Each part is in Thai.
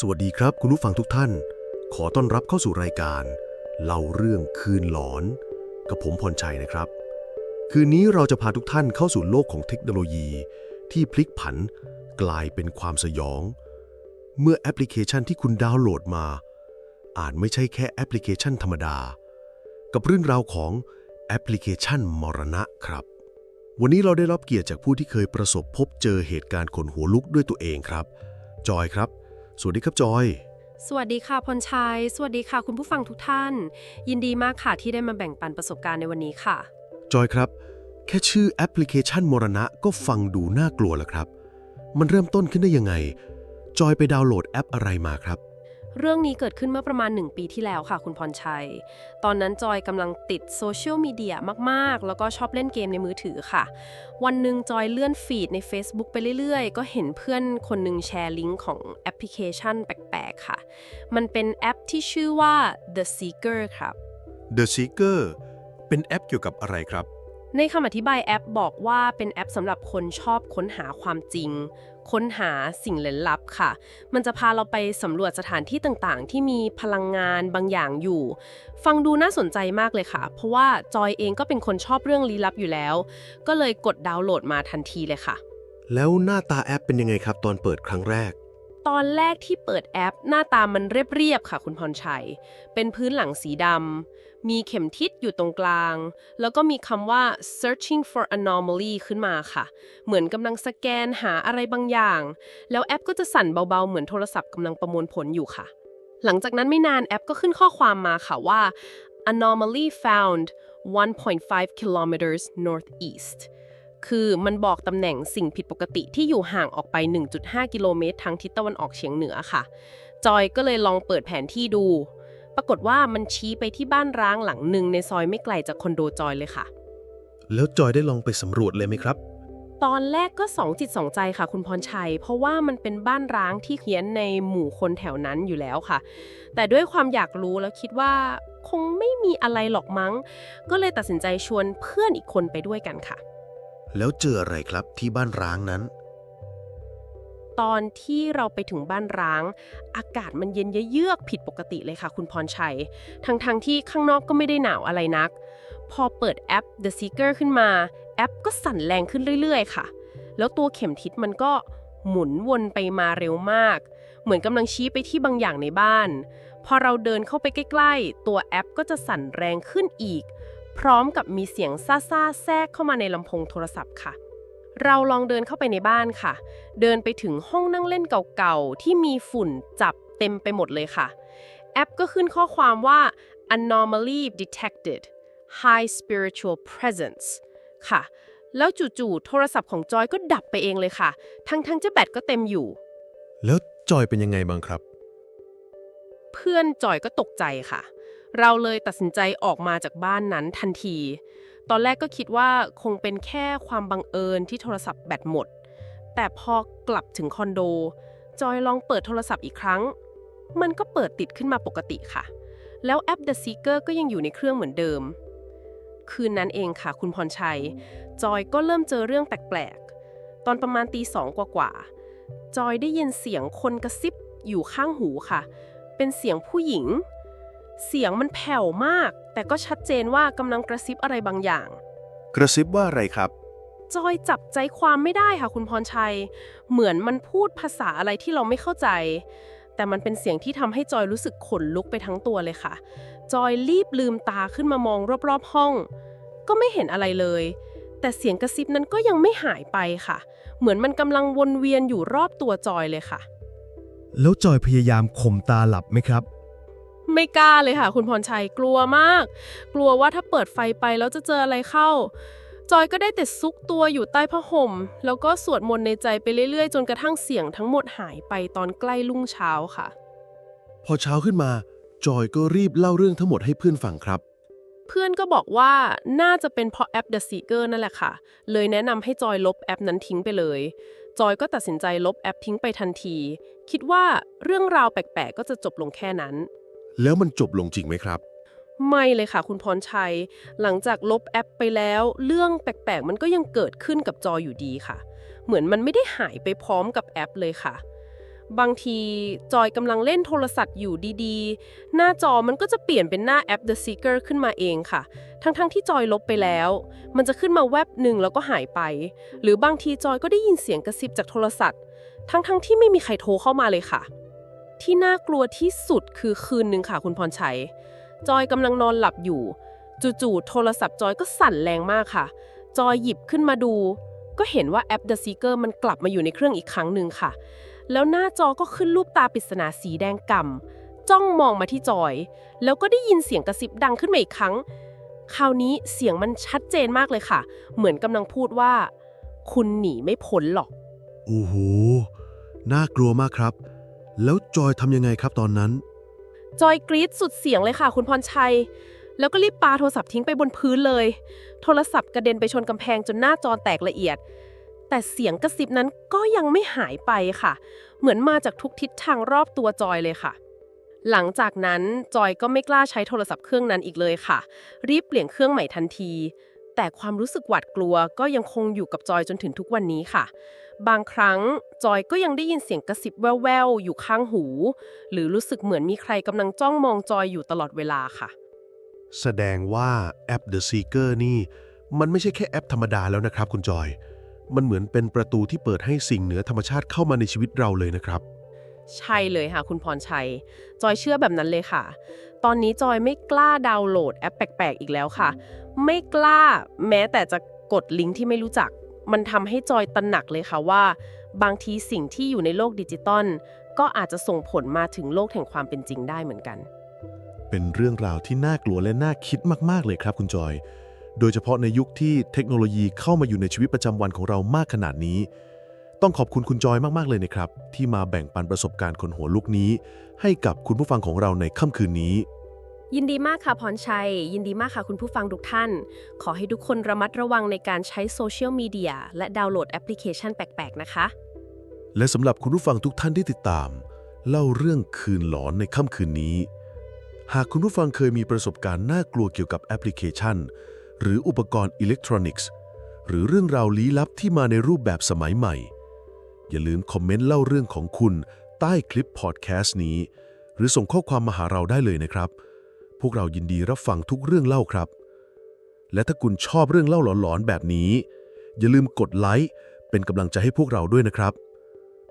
สวัสดีครับคุณผู้ฟังทุกท่าน ขอต้อนรับเข้าสู่รายการเล่าเรื่องคืนหลอน กับผมพรชัยนะครับ คืนนี้เราจะพาทุกท่านเข้าสู่โลกของเทคโนโลยีที่พลิกผันกลายเป็นความสยอง เมื่อแอปพลิเคชันที่คุณดาวน์โหลดมา อาจไม่ใช่แค่แอปพลิเคชันธรรมดา กับเรื่องราวของแอปพลิเคชันมรณะครับ วันนี้เราได้รับเกียรติจากผู้ที่เคยประสบพบเจอเหตุการณ์ขนหัวลุกด้วยตัวเองครับ จอยครับ สวัสดีครับจอย สวัสดีค่ะพรชัย สวัสดีค่ะคุณผู้ฟังทุกท่าน ยินดีมากค่ะที่ได้มาแบ่งปันประสบการณ์ในวันนี้ค่ะ จอยครับ แค่ชื่อแอปพลิเคชันมรณะก็ฟังดูน่ากลัวแล้วครับ มันเริ่มต้นขึ้นได้ยังไง จอยไปดาวน์โหลดแอปอะไรมาครับ เรื่องนี้เกิดขึ้นเมื่อประมาณ 1 ปีที่แล้วค่ะคุณพรชัย ตอนนั้นจอยกำลังติดโซเชียลมีเดียมาก ๆ แล้วก็ชอบเล่นเกมในมือถือค่ะ วันหนึ่งจอยเลื่อนฟีดใน Facebook ไปเรื่อย ๆ ก็เห็นเพื่อนคนหนึ่งแชร์ลิงก์ของแอปพลิเคชันแปลก ๆ ค่ะ มันเป็นแอปที่ชื่อว่า The Seeker ครับ The Seeker เป็นแอปเกี่ยวกับอะไรครับในคำอธิบายแอปบอกว่าเป็นแอปสำหรับคนชอบค้นหาความจริง ค้นหาสิ่งลึกลับค่ะ มันจะพาเราไปสำรวจสถานที่ต่างๆ ที่มีพลังงานบางอย่างอยู่ ฟังดูน่าสนใจมากเลยค่ะ เพราะว่าจอยเองก็เป็นคนชอบเรื่องลี้ลับอยู่แล้ว ก็เลยกดดาวน์โหลดมาทันทีเลยค่ะ แล้วหน้าตาแอปเป็นยังไงครับตอนเปิดครั้งแรก ตอนแรกที่เปิดแอป หน้าตามันเรียบๆค่ะคุณพรชัย เป็นพื้นหลังสีดำ มีเข็มทิศอยู่ตรงกลาง แล้วก็มีคำว่า searching for anomaly ขึ้นมาค่ะ เหมือนกำลังสแกนหาอะไรบางอย่าง แล้วแอปก็จะสั่นเบาๆ เหมือนโทรศัพท์กำลังประมวลผลอยู่ค่ะ หลังจากนั้นไม่นานแอปก็ขึ้นข้อความมาค่ะว่า anomaly found 1.5 kilometers northeast คือมันบอกตำแหน่งสิ่งผิดปกติที่อยู่ห่างออกไป 1.5 กิโลเมตรทางทิศตะวันออกเฉียงเหนือค่ะ จอยก็เลยลองเปิดแผนที่ดู ปรากฏว่ามันชี้ไปที่บ้านร้างหลังหนึ่งในซอยไม่ไกลจากคอนโดจอยเลยค่ะ แล้วจอยได้ลองไปสำรวจเลยไหมครับ ตอนแรกก็สองจิตสองใจค่ะ คุณพรชัย เพราะว่ามันเป็นบ้านร้างที่เขียนในหมู่คนแถวนั้นอยู่แล้วค่ะ แต่ด้วยความอยากรู้แล้วคิดว่าคงไม่มีอะไรหรอกมั้ง ก็เลยตัดสินใจชวนเพื่อนอีกคนไปด้วยกันค่ะ แล้วเจออะไรครับที่บ้านร้างนั้น ตอนที่เราไปถึงบ้านร้าง อากาศมันเย็นเยือกผิดปกติเลยค่ะ คุณพรชัย ทั้งๆทที่ข้างนอกก็ไม่ได้หนาวอะไรนัก พอเปิดแอป The Seeker ขึ้นมา แอปก็สั่นแรงขึ้นเรื่อยๆ ค่ะ แล้วตัวเข็มทิศมันก็หมุนวนไปมาเร็วมาก เหมือนกำลังชี้ไปที่บางอย่างในบ้าน พอเราเดินเข้าไปใกล้ ๆ ตัวแอปก็จะสั่นแรงขึ้นอีก พร้อมกับมีเสียงซ่าๆแทรกเข้ามาในลำโพงโทรศัพท์ค่ะ เราลองเดินเข้าไปในบ้านค่ะ เดินไปถึงห้องนั่งเล่นเก่าๆ ที่มีฝุ่นจับเต็มไปหมดเลยค่ะ แอปก็ขึ้นข้อความว่า anomaly detected high spiritual presence ค่ะ แล้วจู่ๆโทรศัพท์ของจอยก็ดับไปเองเลยค่ะ ทั้งๆจะแบตก็เต็มอยู่ แล้วจอยเป็นยังไงบ้างครับ เพื่อนจอยก็ตกใจค่ะ เราเลยตัดสินใจออกมาจากบ้านนั้นทันที ตอนแรกก็คิดว่าคงเป็นแค่ความบังเอิญที่โทรศัพท์แบตหมด แต่พอกลับถึงคอนโด จอยลองเปิดโทรศัพท์อีกครั้ง มันก็เปิดติดขึ้นมาปกติค่ะ แล้วแอป The Seeker ก็ยังอยู่ในเครื่องเหมือนเดิม คืนนั้นเองค่ะ คุณพรชัย จอยก็เริ่มเจอเรื่องแปลกๆ ตอนประมาณตีสองกว่าๆ จอยได้ยินเสียงคนกระซิบอยู่ข้างหูค่ะ เป็นเสียงผู้หญิง เสียงมันแผ่วมาก แต่ก็ชัดเจนว่ากำลังกระซิบอะไรบางอย่าง กระซิบว่าอะไรครับ จอยจับใจความไม่ได้ค่ะคุณพรชัย เหมือนมันพูดภาษาอะไรที่เราไม่เข้าใจ แต่มันเป็นเสียงที่ทำให้จอยรู้สึกขนลุกไปทั้งตัวเลยค่ะ จอยรีบลืมตาขึ้นมามองรอบๆห้อง ก็ไม่เห็นอะไรเลย แต่เสียงกระซิบนั้นก็ยังไม่หายไปค่ะ เหมือนมันกำลังวนเวียนอยู่รอบตัวจอยเลยค่ะ แล้วจอยพยายามข่มตาหลับไหมครับ ไม่กล้าเลยค่ะ คุณพรชัยกลัวมาก กลัวว่าถ้าเปิดไฟไปแล้วจะเจออะไรเข้า จอยก็ได้แต่ซุกตัวอยู่ใต้ผ้าห่ม แล้วก็สวดมนต์ในใจไปเรื่อยๆ จนกระทั่งเสียงทั้งหมดหายไปตอนใกล้รุ่งเช้าค่ะ พอเช้าขึ้นมา จอยก็รีบเล่าเรื่องทั้งหมดให้เพื่อนฟังครับเพื่อนก็บอกว่าน่าจะเป็นเพราะแอป The Seeker นั่นแหละค่ะ เลยแนะนำให้จอยลบแอปนั้นทิ้งไปเลย จอยก็ตัดสินใจลบแอปทิ้งไปทันที คิดว่าเรื่องราวแปลกๆ ก็จะจบลงแค่นั้น แล้วมันจบลงจริงไหมครับ ไม่เลยค่ะคุณพรชัย หลังจากลบแอปไปแล้ว เรื่องแปลกๆ มันก็ยังเกิดขึ้นกับจออยู่ดีค่ะ เหมือนมันไม่ได้หายไปพร้อมกับแอปเลยค่ะ บางทีจอยกำลังเล่นโทรศัพท์อยู่ดีๆ หน้าจอมันก็จะเปลี่ยนเป็นหน้าแอป The Seeker ขึ้นมาเองค่ะ ทั้งๆที่จอยลบไปแล้ว มันจะขึ้นมาแวบหนึ่งแล้วก็หายไป หรือบางทีจอยก็ได้ยินเสียงกระซิบจากโทรศัพท์ ทั้งๆที่ไม่มีใครโทรเข้ามาเลยค่ะ ที่น่ากลัวที่สุดคือคืนหนึ่งค่ะคุณพรชัย จอยกำลังนอนหลับอยู่ จู่ๆโทรศัพท์จอยก็สั่นแรงมากค่ะ จอยหยิบขึ้นมาดู ก็เห็นว่าแอป The Seeker มันกลับมาอยู่ในเครื่องอีกครั้งหนึ่งค่ะ แล้วหน้าจอก็ขึ้นรูปตาปริศนาสีแดงก่ำจ้องมองมาที่จอย แล้วก็ได้ยินเสียงกระซิบดังขึ้นมาอีกครั้ง คราวนี้เสียงมันชัดเจนมากเลยค่ะ เหมือนกำลังพูดว่า คุณหนีไม่พ้นหรอก โอ้โห น่ากลัวมากครับ จอยทำยังไงครับตอนนั้น จอยกรี๊ดสุดเสียงเลยค่ะ คุณพรชัย แล้วก็รีบปาโทรศัพท์ทิ้งไปบนพื้นเลย โทรศัพท์กระเด็นไปชนกำแพงจนหน้าจอแตกละเอียด แต่เสียงกระซิบนั้นก็ยังไม่หายไปค่ะ เหมือนมาจากทุกทิศทางรอบตัวจอยเลยค่ะ หลังจากนั้นจอยก็ไม่กล้าใช้โทรศัพท์เครื่องนั้นอีกเลยค่ะ รีบเปลี่ยนเครื่องใหม่ทันที แต่ความรู้สึกหวาดกลัวก็ยังคงอยู่กับจอยจนถึงทุกวันนี้ค่ะ บางครั้งจอยก็ยังได้ยินเสียงกระซิบแว่วๆอยู่ข้างหู หรือรู้สึกเหมือนมีใครกำลังจ้องมองจอยอยู่ตลอดเวลาค่ะ แสดงว่าแอป The Seeker นี่ มันไม่ใช่แค่แอปธรรมดาแล้วนะครับ คุณจอย มันเหมือนเป็นประตูที่เปิดให้สิ่งเหนือธรรมชาติเข้ามาในชีวิตเราเลยนะครับใช่เลยค่ะ คุณพรชัย จอยเชื่อแบบนั้นเลยค่ะ ตอนนี้จอยไม่กล้าดาวน์โหลดแอปแปลกๆ อีกแล้วค่ะ ไม่กล้าแม้แต่จะกดลิงก์ที่ไม่รู้จัก มันทำให้จอยตระหนักเลยค่ะว่า บางทีสิ่งที่อยู่ในโลกดิจิตอลก็อาจจะส่งผลมาถึงโลกแห่งความเป็นจริงได้เหมือนกัน เป็นเรื่องราวที่น่ากลัวและน่าคิดมากๆเลยครับคุณจอย โดยเฉพาะในยุคที่เทคโนโลยีเข้ามาอยู่ในชีวิตประจำวันของเรามากขนาดนี้ ต้องขอบคุณคุณจอยมากๆเลยนะครับ ที่มาแบ่งปันประสบการณ์คนหัวลุกนี้ ให้กับคุณผู้ฟังของเราในค่ำคืนนี้ ยินดีมากค่ะพรชัย ยินดีมากค่ะคุณผู้ฟังทุกท่าน ขอให้ทุกคนระมัดระวังในการใช้โซเชียลมีเดียและดาวน์โหลดแอปพลิเคชันแปลก ๆ นะคะ และสำหรับคุณผู้ฟังทุกท่านที่ติดตาม เล่าเรื่องคืนหลอนในค่ำคืนนี้ หากคุณผู้ฟังเคยมีประสบการณ์น่ากลัวเกี่ยวกับแอปพลิเคชัน หรืออุปกรณ์อิเล็กทรอนิกส์ หรือเรื่องราวลี้ลับที่มาในรูปแบบสมัยใหม่ อย่าลืมคอมเมนต์เล่าเรื่องของคุณใต้คลิปพอดแคสต์นี้ หรือส่งข้อความมาหาเราได้เลยนะครับ พวกเรายินดีรับฟังทุกเรื่องเล่าครับ และถ้าคุณชอบเรื่องเล่าหลอนๆแบบนี้ อย่าลืมกดไลค์เป็นกำลังใจให้พวกเราด้วยนะครับ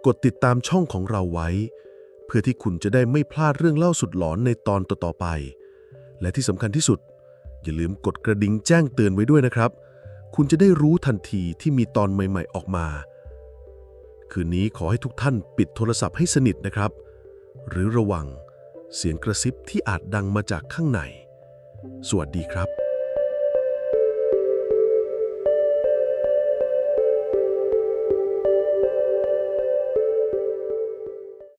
กดติดตามช่องของเราไว้ เพื่อที่คุณจะได้ไม่พลาดเรื่องเล่าสุดหลอนในตอนต่อๆไป และที่สำคัญที่สุด อย่าลืมกดกระดิ่งแจ้งเตือนไว้ด้วยนะครับ คุณจะได้รู้ทันทีที่มีตอนใหม่ๆออกมา คืนนี้ขอให้ทุกท่านปิดโทรศัพท์ให้สนิทนะครับ หรือระวัง เสียงกระซิบที่อาจดังมาจากข้างใน สวัสดีครับ